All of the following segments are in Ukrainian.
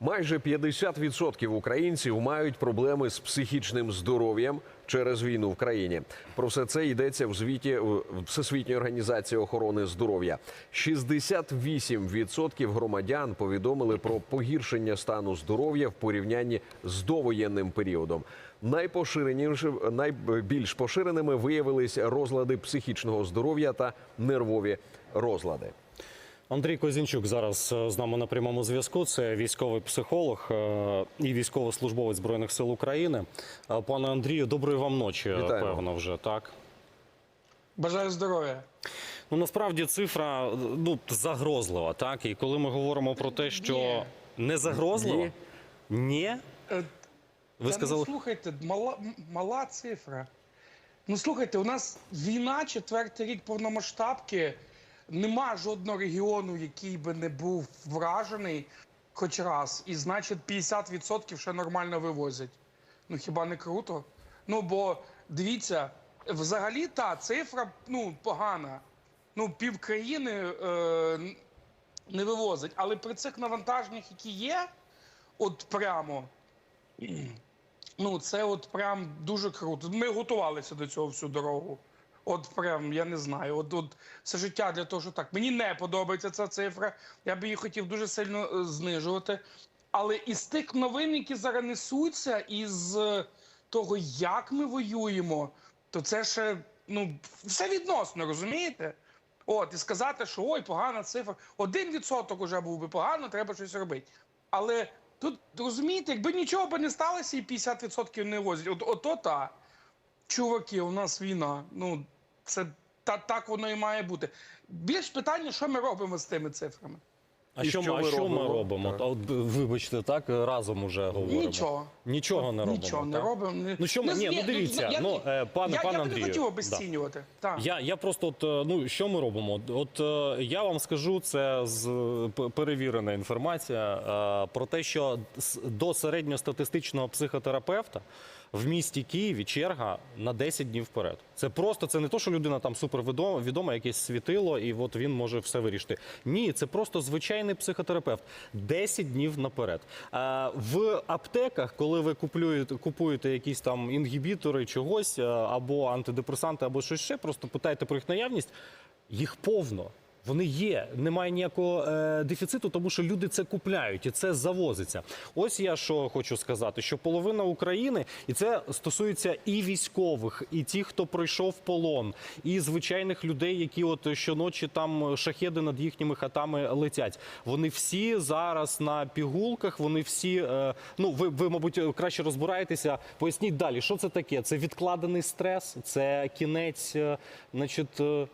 Майже 50% українців мають проблеми з психічним здоров'ям через війну в країні. Про все це йдеться в звіті Всесвітньої організації охорони здоров'я. 68% громадян повідомили про погіршення стану здоров'я в порівнянні з довоєнним періодом. Найпоширеніше найбільш поширеними виявились розлади психічного здоров'я та нервові розлади. Андрій Козінчук зараз е, з нами на прямому зв'язку. Це військовий психолог е, і військовослужбовець збройних сил України. Е, Пане Андрію, доброї вам ночі. Вітаємо. Певно, вже так. Бажаю здоров'я. Ну насправді цифра ну загрозлива, так. І коли ми говоримо про те, що Ні. не загрозлива, Ні. ні. Ви та сказали, ну, слухайте, мала, мала цифра. Ну слухайте, у нас війна, четвертий рік повномасштабки. Нема жодного регіону, який би не був вражений хоч раз. І значить 50% ще нормально вивозять. Ну хіба не круто? Ну бо дивіться, взагалі та цифра ну, погана. Ну, пів країни е, не вивозить. Але при цих навантаженнях, які є, от прямо. Ну, це от прям дуже круто. Ми готувалися до цього всю дорогу. От прям, я не знаю. От, от все життя для того, що так. Мені не подобається ця цифра. Я би її хотів дуже сильно е, знижувати. Але із тих новин, які зараз несуться, із е, того, як ми воюємо, то це ще ну, все відносно, розумієте? От, і сказати, що ой, погана цифра. Один відсоток уже був би погано, треба щось робити. Але тут розумієте, якби нічого би не сталося, і 50% не возять. От ото та чуваки, у нас війна. Ну це та так воно і має бути. Більш питання, що ми робимо з тими цифрами? а І що, що ми, що ми робимо? робимо? Так. От, вибачте, так разом уже говоримо. Нічого. Нічого не робимо. Нічого не робимо. Ну, що ми- Не- ні, ну, дивіться, я- ну, е, пане- я, пане я Андрію, не хотів обесцінювати. Так. Я, я просто от, е, ну що ми робимо? От е, я вам скажу це з перевірена інформація про те, що до середньостатистичного психотерапевта в місті Києві черга на 10 днів вперед. Це просто це не то, що людина там супервідома, відома, якесь світило, і от він може все вирішити. Ні, це просто звичайний психотерапевт. 10 днів наперед. Е, в аптеках, коли ви купуєте, купуєте якісь там інгібітори чогось, або антидепресанти, або щось ще, просто питайте про їх наявність. Їх повно. Вони є, немає ніякого е, дефіциту, тому що люди це купляють і це завозиться. Ось я що хочу сказати: що половина України, і це стосується і військових, і тих, хто пройшов полон, і звичайних людей, які от щоночі там шахеди над їхніми хатами летять. Вони всі зараз на пігулках. Вони всі, е, ну ви, ви, мабуть, краще розбираєтеся. Поясніть далі, що це таке? Це відкладений стрес, це кінець, е, значить. е,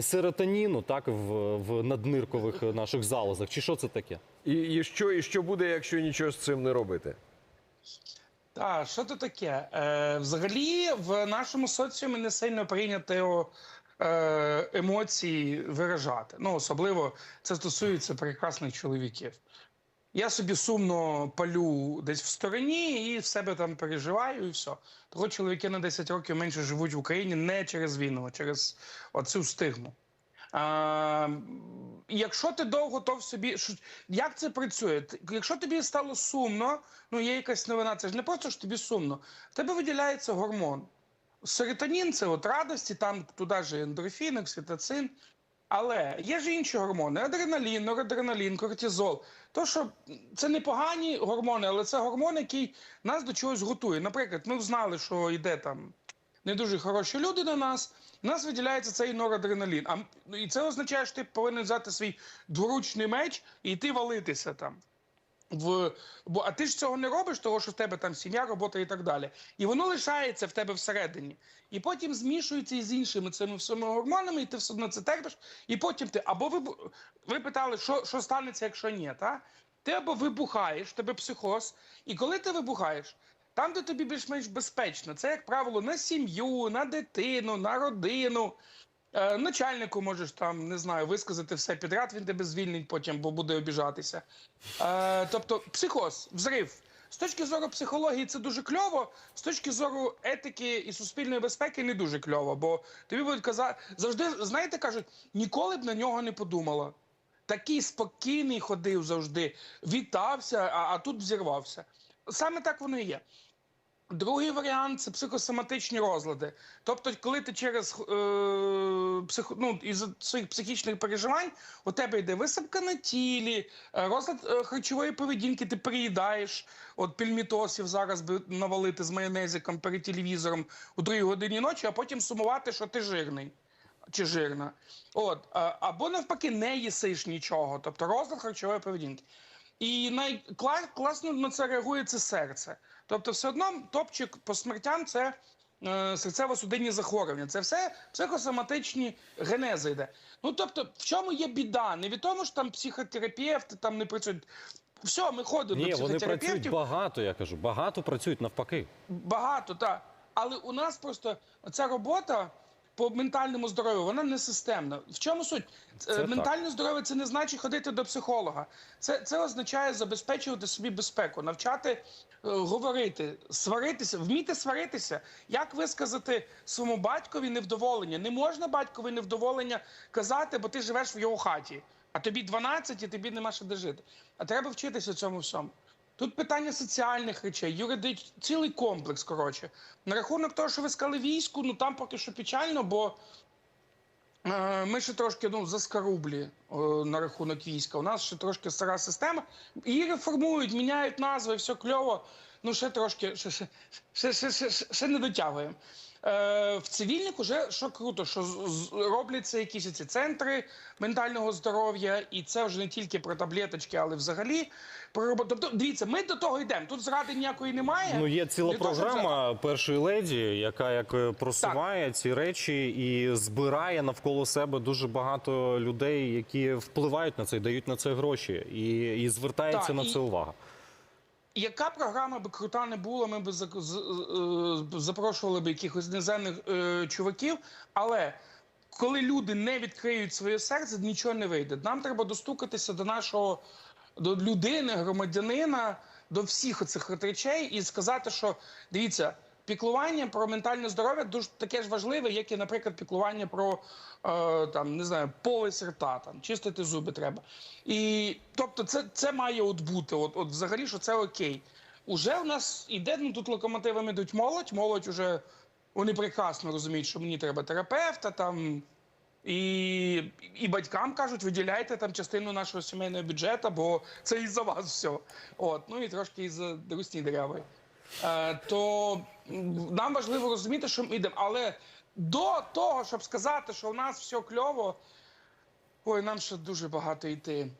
Серотоніну, так, в, в надниркових наших залозах. Чи що це таке? І, і що, і що буде, якщо нічого з цим не робити? Так, що це таке? Е, взагалі, в нашому соціумі не сильно прийнято е, емоції виражати. Ну, особливо це стосується прекрасних чоловіків. Я собі сумно палю десь в стороні і в себе там переживаю, і все. Того чоловіки на 10 років менше живуть в Україні не через війну, а через оцю стигму. А, якщо ти довго то в собі. Як це працює? Якщо тобі стало сумно, ну є якась новина, це ж не просто що тобі сумно. В тебе виділяється гормон. Серотонін це от радості, там туди ж ендорфін, окситоцин. Але є ж інші гормони: адреналін, норадреналін, кортизол. То, що це не погані гормони, але це гормон, який нас до чогось готує. Наприклад, ми знали, що йде там не дуже хороші люди на нас. У нас виділяється цей норадреналін. А ну, і це означає, що ти повинен взяти свій дворучний меч і йти валитися там. В, бо, а ти ж цього не робиш, того що в тебе там сім'я, робота і так далі. І воно лишається в тебе всередині. І потім змішується із іншими цими всіми гормонами, і ти все одно це терпиш. І потім ти або ви, ви питали, що, що станеться, якщо ні, та? Ти або вибухаєш, тебе психоз, і коли ти вибухаєш, там, де тобі більш-менш безпечно, це, як правило, на сім'ю, на дитину, на родину. Е, начальнику можеш там, не знаю, висказати все підряд, він тебе звільнить потім, бо буде обіжатися. Е, тобто, психоз, взрив. З точки зору психології це дуже кльово, з точки зору етики і суспільної безпеки не дуже кльово, бо тобі будуть казати, завжди, знаєте, кажуть, ніколи б на нього не подумала. такий спокійний ходив завжди, вітався, а, а тут взірвався. Саме так воно і є. Другий варіант це психосоматичні розлади. Тобто, коли ти через е, психо, ну, із своїх психічних переживань у тебе йде висипка на тілі, е, розлад е, харчової поведінки, ти приїдаєш. От пільмітосів зараз би навалити з майонезиком перед телевізором у другій годині ночі, а потім сумувати, що ти жирний чи жирна. От, а- або навпаки, не їсиш нічого, тобто розлад харчової поведінки. І найкласно на це реагує це серце. Тобто, все одно топчик по смертям це е, серцево-судинні захворювання. Це все психосоматичні генези йде. Ну тобто, в чому є біда? Не від того, що там психотерапевти там не працюють. Все, ми ходимо Ні, до вони працюють багато, я кажу. Багато працюють навпаки. Багато, так. Але у нас просто ця робота по ментальному здоров'ю, вона не системна. В чому суть? Це Е, так. Ментальне здоров'я це не значить ходити до психолога. Це, це означає забезпечувати собі безпеку, навчати е, говорити, сваритися, вміти сваритися. Як висказати своєму батькові невдоволення? Не можна батькові невдоволення казати, бо ти живеш в його хаті, а тобі 12 і тобі нема що де жити. А треба вчитися цьому всьому. Тут питання соціальних речей, юридич, цілий комплекс. Коротше, на рахунок того, що ви сказали війську, ну там поки що печально, бо е, ми ще трошки ну, заскарублі е, на рахунок війська. У нас ще трошки стара система. Її реформують, міняють назви, все кльово. Ну, ще трошки, ще, ще, ще, ще, ще, ще, не дотягуємо. Е, в цивільних уже що круто, що з- з- робляться якісь ці центри ментального здоров'я, і це вже не тільки про таблеточки, але взагалі про роботу. Тобто, дивіться, ми до того йдемо. Тут зради ніякої немає. Ну є ціла Для того, програма першої леді, яка як е, просуває ці речі і збирає навколо себе дуже багато людей, які впливають на це, і дають на це гроші, і, і звертається Так, на і- це увага. Яка програма би крута не була, ми б е, запрошували б якихось неземних е, чуваків, але коли люди не відкриють своє серце, нічого не вийде. Нам треба достукатися до нашого до людини, громадянина, до всіх оцих речей і сказати, що дивіться, піклування про ментальне здоров'я дуже таке ж важливе, як і, наприклад, піклування про е, там не знаю, полис рта, там чистити зуби треба. І тобто, це, це має от бути. От, от взагалі, що це окей. Уже у нас іде ну тут локомотивами йдуть молодь. Молодь уже вони прекрасно розуміють, що мені треба терапевта там. І, і батькам кажуть, виділяйте там частину нашого сімейного бюджету, бо це і за вас все. От, ну і трошки і за русні дереви. Е, то нам важливо розуміти, що ми йдемо. Але до того, щоб сказати, що у нас все кльово, ой, нам ще дуже багато йти.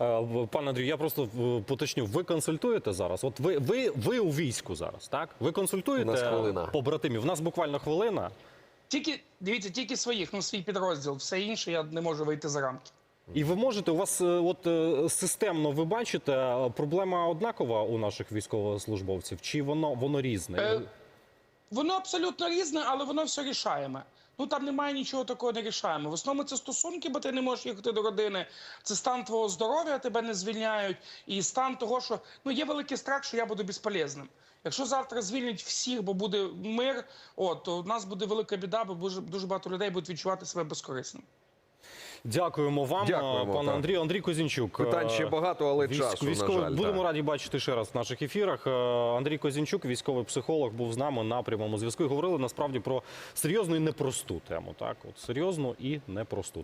Е, Пане Андрію, я просто е, поточню. Ви консультуєте зараз? От ви, ви, ви у війську зараз, так? Ви консультуєте У нас хвилина. побратимів? У нас буквально хвилина. Тільки дивіться, тільки своїх, ну свій підрозділ, все інше я не можу вийти за рамки. І ви можете, у вас е, от е, системно ви бачите, проблема однакова у наших військовослужбовців, чи воно воно різне? Е, Воно абсолютно різне, але воно все рішаємо. Ну там немає нічого такого не рішаємо. В основному це стосунки, бо ти не можеш їхати до родини. Це стан твого здоров'я, тебе не звільняють, і стан того, що ну є великий страх, що я буду безполезним. Якщо завтра звільнять всіх, бо буде мир, от то в нас буде велика біда, бо дуже, дуже багато людей будуть відчувати себе безкорисним. Дякуємо вам, Дякуємо, пане так. Андрію. Андрій Козінчук. Питань ще е, багато, але Військ- часу, військовий- на жаль. Будемо так. раді бачити ще раз в наших ефірах. Е, Андрій Козінчук, військовий психолог, був з нами на прямому зв'язку. І говорили насправді про серйозну і непросту тему. Так, от серйозну і непросту.